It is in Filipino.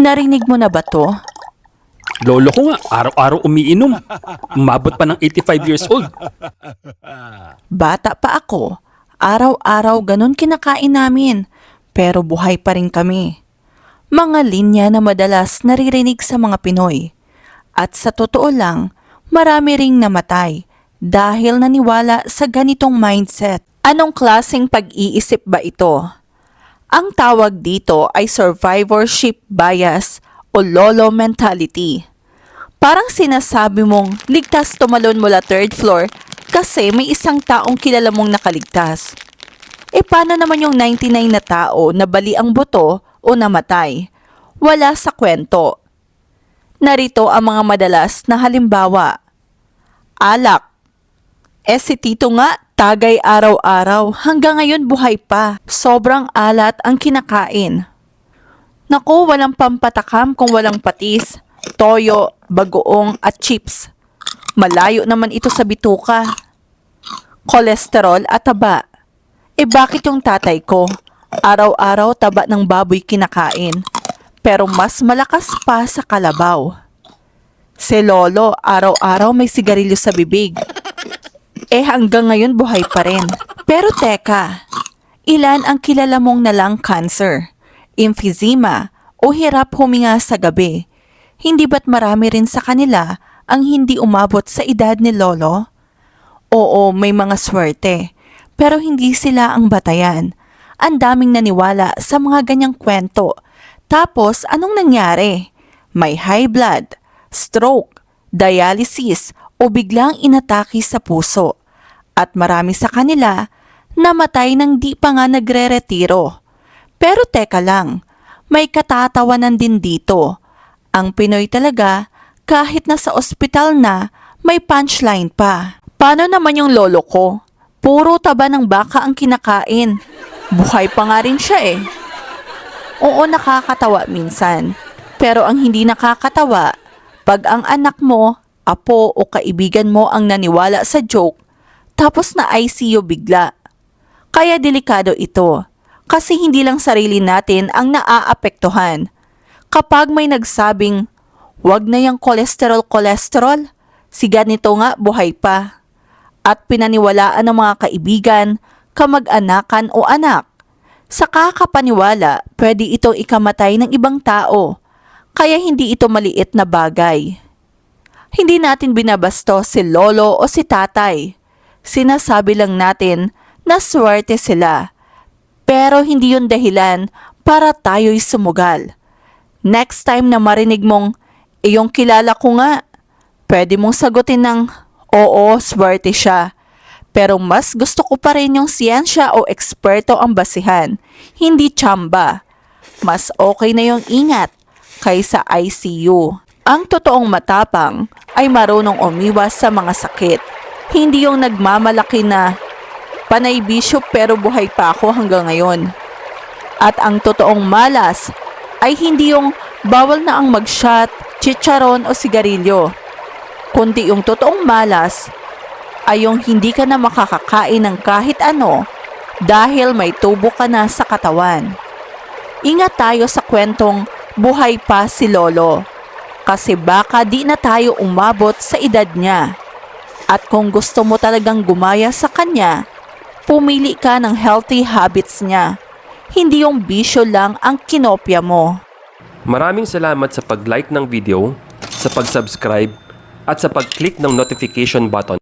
Narinig mo na ba to? Lolo ko nga, araw-araw umiinom. Umabot pa ng 85 years old. Bata pa ako, araw-araw ganun kinakain namin, pero buhay pa rin kami. Mga linya na madalas naririnig sa mga Pinoy. At sa totoo lang, marami ring namatay dahil naniwala sa ganitong mindset. Anong klaseng pag-iisip ba ito? Ang tawag dito ay survivorship bias o lolo mentality. Parang sinasabi mong ligtas tumalon mula third floor kasi may isang taong kilala mong nakaligtas. E paano naman yung 99 na tao na bali ang buto o namatay? Wala sa kwento. Narito ang mga madalas na halimbawa. Alak. Eh si Tito nga, tagay araw-araw hanggang ngayon buhay pa. Sobrang alat ang kinakain. Naku, walang pampatakam kung walang patis, toyo, bagoong at chips. Malayo naman ito sa bituka. Kolesterol at taba. Eh bakit yung tatay ko? Araw-araw taba ng baboy kinakain. Pero mas malakas pa sa kalabaw. Si Lolo, araw-araw may sigarilyo sa bibig. Eh hanggang ngayon buhay pa rin. Pero teka, ilan ang kilala mong nalang cancer, emphysema, o hirap huminga sa gabi? Hindi ba't marami rin sa kanila ang hindi umabot sa edad ni Lolo? Oo, may mga swerte, pero hindi sila ang batayan. Ang daming naniwala sa mga ganyang kwento. Tapos, anong nangyari? May high blood, stroke, dialysis, o biglang inatake sa puso. At marami sa kanila namatay nang di pa nga nagre-retiro. Pero teka lang, may katatawanan din dito. Ang Pinoy talaga, kahit nasa ospital na, may punchline pa. Paano naman yung lolo ko? Puro taba ng baka ang kinakain. Buhay pa nga rin siya eh. Oo, nakakatawa minsan. Pero ang hindi nakakatawa, pag ang anak mo, apo o kaibigan mo ang naniwala sa joke, tapos na ICU bigla. Kaya delikado ito, kasi hindi lang sarili natin ang naaapektuhan. Kapag may nagsabing, wag na yung kolesterol-kolesterol, si ganito nga buhay pa. At pinaniwalaan ng mga kaibigan, kamag-anakan o anak. Sa kakapaniwala, pwede itong ikamatay ng ibang tao, kaya hindi ito maliit na bagay. Hindi natin binabasto si lolo o si tatay. Sinasabi lang natin na swerte sila. Pero hindi yun dahilan para tayo'y sumugal. Next time na marinig mong, iyong kilala ko nga, pwede mong sagutin ng, oo, swerte siya. Pero mas gusto ko pa rin yung siyensya o eksperto ang basihan, hindi tsamba. Mas okay na yung ingat kaysa ICU. Ang totoong matapang ay marunong umiwas sa mga sakit. Hindi yung nagmamalaki na panay bisyo pero buhay pa ako hanggang ngayon. At ang totoong malas ay hindi yung bawal na ang mag-shot, chicharon o sigarilyo. Kundi yung totoong malas ay yung hindi ka na makakakain ng kahit ano dahil may tubo ka na sa katawan. Ingat tayo sa kwentong buhay pa si Lolo kasi baka di na tayo umabot sa edad niya. At kung gusto mo talagang gumaya sa kanya, pumili ka ng healthy habits niya. Hindi yung bisyo lang ang kinopya mo. Maraming salamat sa pag-like ng video, sa pag-subscribe, at sa pag-click ng notification button.